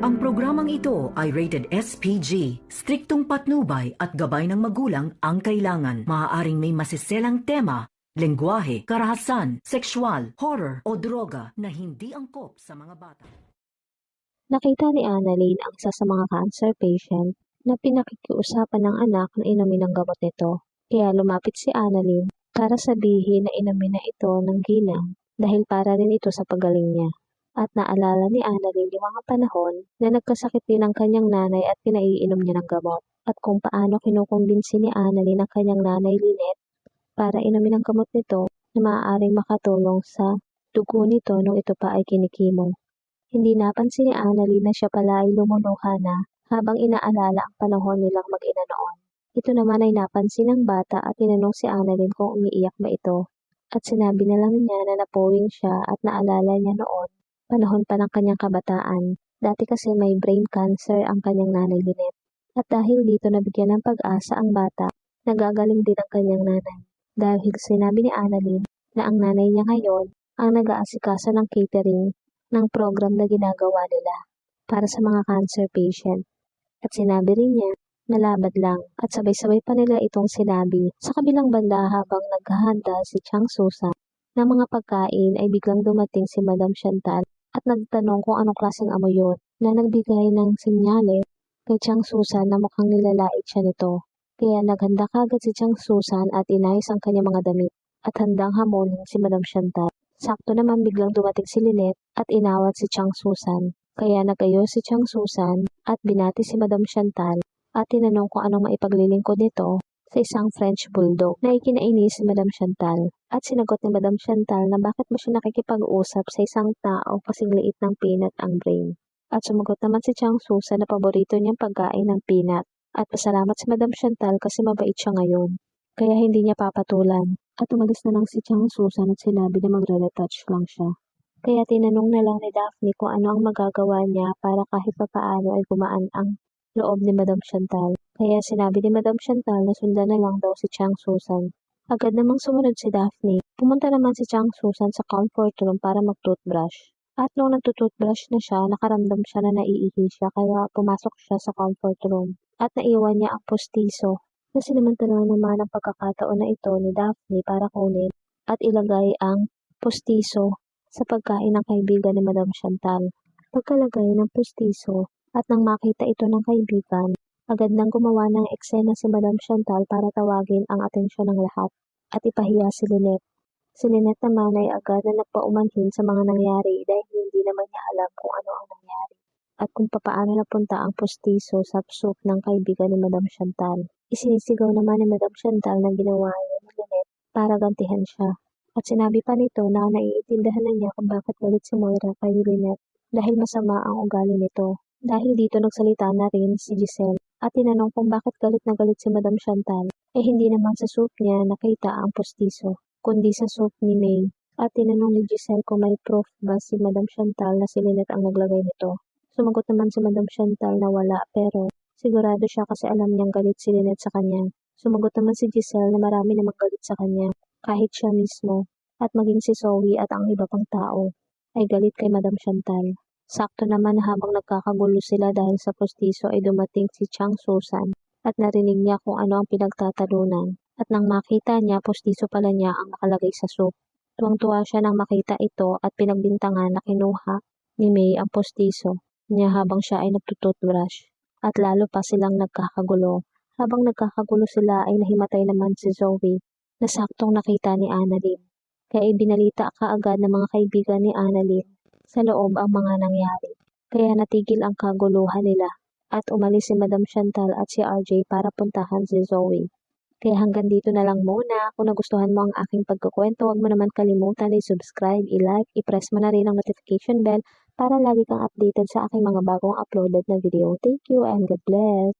Ang programang ito ay rated SPG. Striktong patnubay at gabay ng magulang ang kailangan. Maaaring may masiselang tema, lengguwahe, karahasan, sexual, horror o droga na hindi angkop sa mga bata. Nakita ni Annalyn ang isa sa mga cancer patient na pinakikiusapan ng anak na inumin ang gamot nito. Kaya lumapit si Annalyn para sabihin na inumin na ito ng ginang dahil para rin ito sa pagaling niya. At naalala ni Annalyn yung mga panahon na nagkasakit din ang kanyang nanay at pinaiinom niya ng gamot. At kung paano kinukumbinsi ni Annalyn ang kanyang nanay Lynette para inumin ang gamot nito na maaaring makatulong sa dugo nito nung ito pa ay kinikimo. Hindi napansin ni Annalyn na siya pala ay lumuluha na habang inaalala ang panahon nilang mag-ina noon. Ito naman ay napansin ng bata at tinanong si Annalyn kung umiiyak ba ito. At sinabi na lang niya na napuwing siya at naalala niya noon, panahon pa ng kanyang kabataan. Dati kasi may brain cancer ang kanyang nanay Lynette. At dahil dito nabigyan ng pag-asa ang bata, nagagaling din ang kanyang nanay. Dahil sinabi ni Annalyn na ang nanay niya ngayon ang nag-aasikasa ng catering ng program na ginagawa nila para sa mga cancer patient. At sinabi rin niya na labad lang at sabay-sabay pa nila itong sinabi sa kabilang banda habang naghahanda si Chang Susan ng mga pagkain ay biglang dumating si Madam Chantal at nagtanong kung anong klaseng amoy yun na nagbigay ng sinyale kay Chang Susan na mukhang nilalait siya nito. Kaya naghanda kagad si Chang Susan at inayos ang kanyang mga damit at handang hamonin si Madam Chantal. Sakto naman biglang dumating si Lynette at inawat si Chang Susan. Kaya nagayo si Chang Susan at binati si Madam Chantal at tinanong kung anong maipaglilingkod nito sa isang French Bulldog na ikinainis si Madam Chantal. At sinagot ni Madam Chantal na bakit mo siya nakikipag-usap sa isang tao kasing liit ng peanut ang brain. At sumagot naman si Chang Susan na paborito niyang pagkain ng peanut. At pasalamat si Madam Chantal kasi mabait siya ngayon. Kaya hindi niya papatulan. At umalis na lang si Chang Susan at sinabi na magre-retouch lang siya. Kaya tinanong na lang ni Daphne kung ano ang magagawa niya para kahit papaano ay gumaan ang loob ni Madam Chantal. Kaya sinabi ni Madam Chantal na sundan na lang daw si Chang Susan. Agad namang sumunod si Daphne. Pumunta naman si Chang Susan sa comfort room para mag-toothbrush. At nung nagtutoothbrush na siya, nakaramdam siya na naiihi siya kaya pumasok siya sa comfort room. At naiwan niya ang postiso na sinamantala naman ang pagkakataon na ito ni Daphne para kunin at ilagay ang postiso sa pagkain ng kaibigan ni Madam Chantal. Pagkalagay ng postiso at nang makita ito ng kaibigan, agad nang gumawa ng eksena si Madam Chantal para tawagin ang atensyon ng lahat at ipahiya si Lynette. Si Lynette naman ay agad na nagpaumanhin sa mga nangyari dahil hindi naman niya alam kung ano ang nangyari at kung papaano napunta ang postiso sa soup ng kaibigan ni Madam Chantal. Isinisigaw naman ni Madam Chantal na ginawa niya ni Lynette para gantihan siya. At sinabi pa nito na naiintindihan na niya kung bakit galit si Moira kay Lynette dahil masama ang ugali nito. Dahil dito nagsalita na rin si Giselle at tinanong kung bakit galit na galit si Madam Chantal. Eh hindi naman sa soup niya nakita ang postiso, kundi sa soup ni May. At tinanong ni Giselle kung may proof ba si Madam Chantal na si Lynette ang naglagay nito. Sumagot naman si Madam Chantal na wala pero sigurado siya kasi alam niyang galit si Lynette sa kanya. Sumagot naman si Giselle na marami namang galit sa kanya kahit siya mismo at maging si Zoe at ang iba pang tao ay galit kay Madam Chantal. Sakto naman na habang nagkakagulo sila dahil sa postiso ay dumating si Chang Susan at narinig niya kung ano ang pinagtatalunan. At nang makita niya, postiso pala niya ang nakalagay sa soup. Tuwang-tuwa siya nang makita ito at pinagbintangan na kinuha ni May ang postiso niya habang siya ay nagtututbrush. At lalo pa silang nagkakagulo. Habang nagkakagulo sila ay nahimatay naman si Zoe na saktong nakita ni Annalyn. Kaya ibinalita kaagad ng mga kaibigan ni Annalyn sa loob ang mga nangyari. Kaya natigil ang kaguluhan nila at umalis si Madam Chantal at si RJ para puntahan si Zoe. Kaya hanggang dito na lang muna. Kung nagustuhan mo ang aking pagkukwento, huwag mo naman kalimutan i-subscribe, i-like, i-press mo na rin ang notification bell para lagi kang updated sa aking mga bagong uploaded na video. Thank you and God bless!